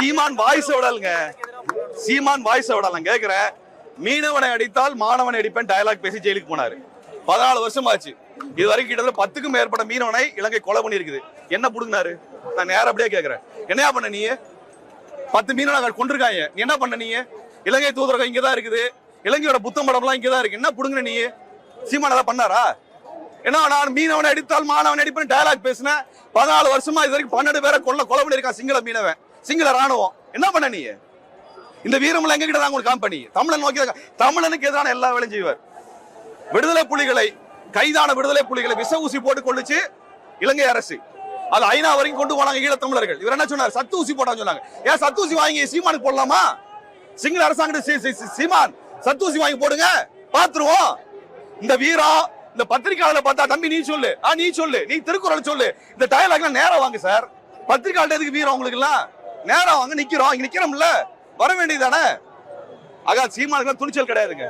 சீமான் voice விடலங்க. சீமான் voice விடலாம் கேக்குறேன் மீனவனை அடித்தால் மாணவனை அடிப்பேன் டயலாக் பேசி ஜெயிலுக்கு போனாரு. பதினாலு வருஷம் ஆச்சு இது வரைக்கும் கிட்டத்தட்ட பத்துக்கும் மேற்பட்ட மீனவனை இலங்கை கொலை பண்ணியிருக்குது. என்ன புடுங்கினாரு? நான் நேரம் அப்படியே கேக்குறேன் என்னையா பண்ண நீ? பத்து மீனவனை கொண்டிருக்காங்க நீ என்ன பண்ண நீ? இலங்கை தூதரகம் இங்கதான் இருக்குது. இலங்கையோட புத்தம் படம்லாம் இங்கதான் இருக்கு. என்ன புடுங்கின நீ? சீமான் அதை பண்ணாரா? என்ன நான் மீனவனை அடித்தால் மாணவனை அடிப்பேன் டயலாக் பேசினேன். பதினாலு வருஷமா இது வரைக்கும் பன்னெண்டு பேரை கொல்ல கொலை பண்ணியிருக்கான் சிங்கள மீனவன். சிங்கள ராணுவம் என்ன பண்ண நீ? இந்த வீரமலை எங்க கிட்ட தான் உங்களுக்கு காம்பனி தமிழன் நோக்கி தமிழனுக்கு எதிரான எல்லா வேலையும் செய்வார். விடுதலை புலிகளை கைதான விடுதலை புலிகளை விச ஊசி போட்டு கொள்ளுச்சு இலங்கை அரசு. அது ஐநா வரைக்கும் கொண்டு போனாங்க ஈழத்தமிழர்கள் இவர் என்ன சொன்னார்? சத்து ஊசி போட்டான்னு சொன்னாங்க. ஏன் சத்து ஊசி வாங்கி சீமானுக்கு போடலாமா? சிங்கள அரசாங்கத்தை சீமான் சத்து ஊசி வாங்கி போடுங்க பாத்துருவோம். இந்த வீரம் இந்த பத்திரிகையாளர் பார்த்தா தம்பி நீ சொல்லு. ஆ நீ சொல்லு. நீ திருக்குறள் சொல்லு. இந்த டயலாக்லாம் நேரம் வாங்க சார் பத்திரிகையாளர் எதுக்கு வீரம் உங்களுக்கு எல்லாம்? நேரம் வாங்க நிக்கிறோம். இங்க நிக்கிறோம்ல. வர வேண்டியதானே அதான் சீமானுக்கு துணிச்சல் கிடையாதுங்க.